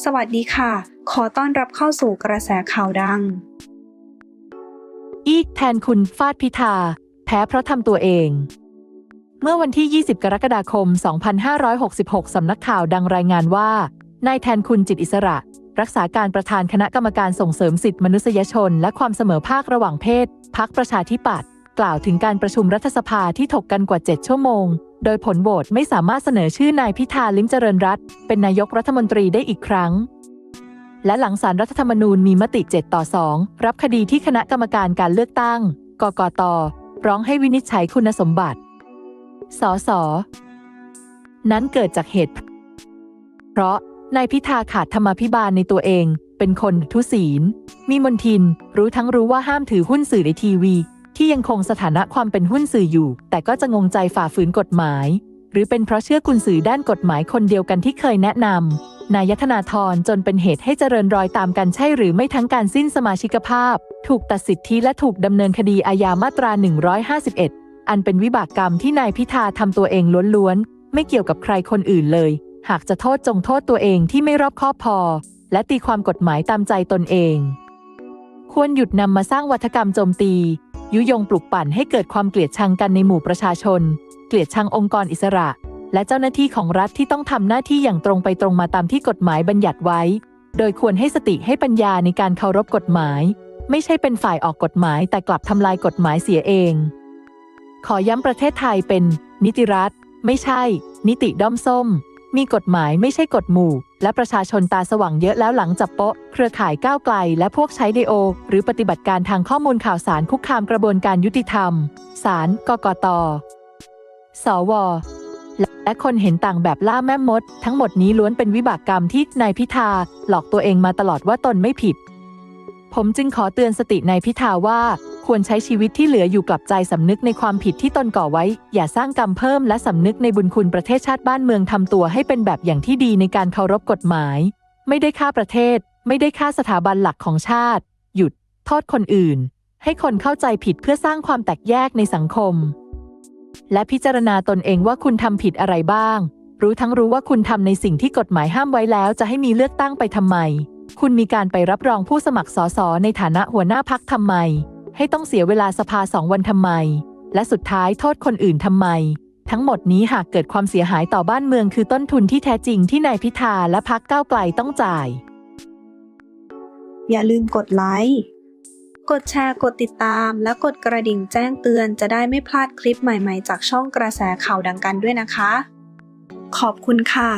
สวัสดีค่ะ ขอต้อนรับเข้าสู่กระแสข่าวดัง อีกแทนคุณฟาดพิธา แพ้เพราะทำตัวเอง เมื่อวันที่ 20 กรกฎาคม 2566 สำนักข่าวดังรายงานว่า นายแทนคุณจิตอิสระ รักษาการประธานคณะกรรมการส่งเสริมสิทธิมนุษยชน และความเสมอภาคระหว่างเพศ พักประชาธิปัตย์กล่าวถึงการประชุมรัฐสภาที่ถกกันกว่า 7 ชั่วโมง โดยผลโหวตไม่สามารถเสนอชื่อนายพิธาลิ้มเจริญรัตเป็นนายกรัฐมนตรีได้อีกครั้ง และหลังสารรัฐธรรมนูญมีมติ 7 ต่อ 2 รับคดีที่คณะกรรมการการเลือกตั้ง กกต ร้องให้วินิจฉัยคุณสมบัติ สส นั้นเกิดจากเหตุ เพราะนายพิธาขาดธรรมาภิบาลในตัวเอง เป็นคนทุศีล มีมนทิน รู้ทั้งรู้ว่าห้ามถือหุ้นสื่อในทีวี ที่ยังคงสถานะความเป็นหุ้นสื่ออยู่ แต่ก็จะงงใจฝ่าฝืนกฎหมาย หรือเป็นเพราะเชื่อกุญสื่อด้านกฎหมายคนเดียวกันที่เคยแนะนำนายธนาธรจนเป็นเหตุให้เจริญรอยตามกันใช่หรือไม่ทั้งการสิ้นสมาชิกภาพ ถูกตัดสิทธิและถูกดำเนินคดีอาญามาตรา 151 อันเป็นวิบากกรรมที่นายพิธาทำตัวเองล้วนๆไม่เกี่ยวกับใครคนอื่นเลย หากจะโทษจงโทษตัวเองที่ไม่รอบคอบพอ และตีความกฎหมายตามใจตนเอง ควรหยุดนำมาสร้างวัฒกรรมโจมตี ยุยงปลุกปั่นให้เกิดความเกลียดชังกันในหมู่ประชาชน เกลียดชังองค์กรอิสระ และเจ้าหน้าที่ของรัฐที่ต้องทำหน้าที่อย่างตรงไปตรงมาตามที่กฎหมายบัญญัติไว้ โดยควรให้สติให้ปัญญาในการเคารพกฎหมาย ไม่ใช่เป็นฝ่ายออกกฎหมายแต่กลับทำลายกฎหมายเสียเอง ขอย้ำประเทศไทยเป็น นิติรัฐ ไม่ใช่ นิติด้อมส้ม มีกฎหมายไม่ใช่กฎหมู่ และประชาชนตาสว่างเยอะแล้วหลังจับโปะเครือข่ายก้าวไกล และพวกใช้ไดโอ หรือปฏิบัติการทางข้อมูลข่าวสารคุกคามกระบวนการยุติธรรมศาลกกต สวและคนเห็นต่างแบบล่าแม่มด ทั้งหมดนี้ล้วนเป็นวิบากกรรมที่นายพิธา หลอกตัวเองมาตลอดว่าตนไม่ผิด ผมจึงขอเตือนสตินายพิธาว่า ควรใช้ชีวิตที่เหลืออยู่กลับใจสำนึกในความผิดที่ตนก่อไว้ อย่าสร้างกรรมเพิ่มและสำนึกในบุญคุณประเทศชาติบ้านเมืองทำตัวให้เป็นแบบอย่างที่ดีในการเคารพกฎหมาย ไม่ได้ฆ่าประเทศ ไม่ได้ฆ่าสถาบันหลักของชาติ หยุด โทษคนอื่น ให้คนเข้าใจผิดเพื่อสร้างความแตกแยกในสังคม และพิจารณาตนเองว่าคุณทำผิดอะไรบ้าง รู้ทั้งรู้ว่าคุณทำในสิ่งที่กฎหมายห้ามไว้แล้วจะให้มีเลือกตั้งไปทำไม คุณมีการไปรับรองผู้สมัครสสในฐานะหัวหน้าพักทำไม ให้ต้องเสียเวลาสภาสองวันทำไม และสุดท้ายโทษคนอื่นทำไม ทั้งหมดนี้หากเกิดความเสียหายต่อบ้านเมืองคือต้นทุนที่แท้จริงที่นายพิธาและพักก้าวไกลต้องจ่าย อย่าลืมกดไลค์ กดแชร์ กดติดตาม และกดกระดิ่งแจ้งเตือนจะได้ไม่พลาดคลิปใหม่ๆ จากช่องกระแสข่าวดังกันด้วยนะคะ ขอบคุณค่ะ